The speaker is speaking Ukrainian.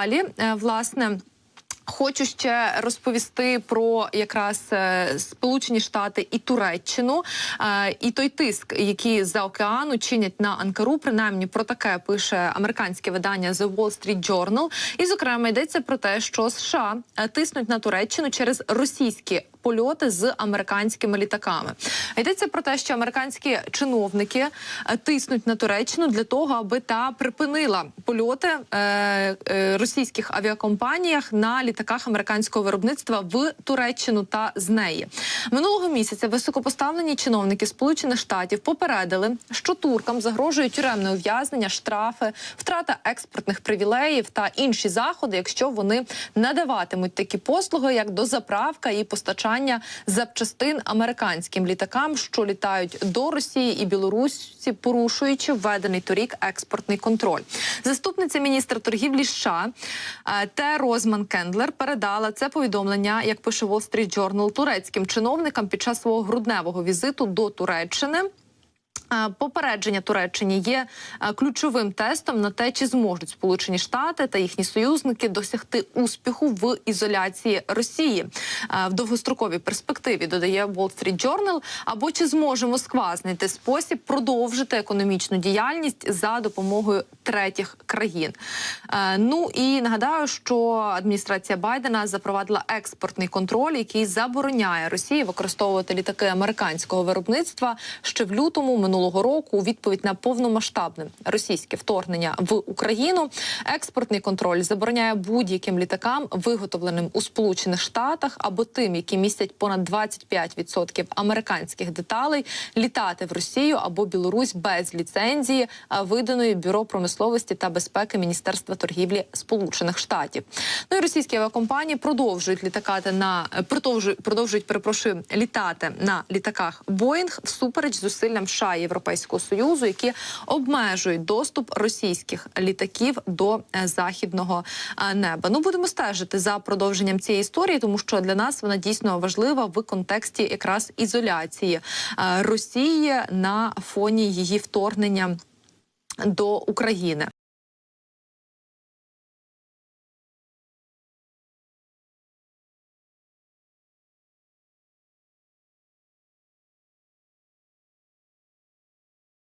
далі, е, власне. Хочу ще розповісти про якраз е, Сполучені Штати і Туреччину, е, і той тиск, який за океану чинять на Анкару. Принаймні про таке пише американське видання The Wall Street Journal. І зокрема йдеться про те, що США тиснуть на Туреччину через російські польоти з американськими літаками. Йдеться про те, що американські чиновники е, тиснуть на Туреччину для того, аби та припинила польоти е, е, російських авіакомпаніях на літаках американського виробництва в Туреччину та з неї минулого місяця. Високопоставлені чиновники Сполучених Штатів попередили, що туркам загрожує тюремне ув'язнення, штрафи, втрата експортних привілеїв та інші заходи, якщо вони надаватимуть такі послуги, як дозаправка і постачання запчастин американським літакам, що літають до Росії і Білорусі, порушуючи введений торік експортний контроль. Заступниця міністра торгівлі США е, Те Розман Кендлер передала це повідомлення, як пише Wall Street Journal, турецьким чиновникам під час свого грудневого візиту до Туреччини. Е, Попередження Туреччині є е, ключовим тестом на те, чи зможуть Сполучені Штати та їхні союзники досягти успіху в ізоляції Росії Е, в довгостроковій перспективі. Додає Wall Street Journal, або чи зможе Москва знайти спосіб продовжити економічну діяльність за допомогою третіх країн. Ну і нагадаю, що адміністрація Байдена запровадила експортний контроль, який забороняє Росії використовувати літаки американського виробництва ще в лютому минулого року. У відповідь на повномасштабне російське вторгнення в Україну. Експортний контроль забороняє будь-яким літакам, виготовленим у Сполучених Штатах або тим, які містять понад 25% американських деталей, літати в Росію або Білорусь без ліцензії, виданої бюро промисловості та безпеки Міністерства торгівлі Сполучених Штатів. Ну і російські авіакомпанії продовжують літакати на продовжують продовжують перепрошую літати на літаках Боїнг всупереч зусиллям США Європейського союзу, які обмежують доступ російських літаків до е, західного е, неба. Ну будемо стежити за продовженням цієї історії, тому що для нас вона дійсно важлива в контексті якраз ізоляції е, Росії на фоні її вторгнення до України.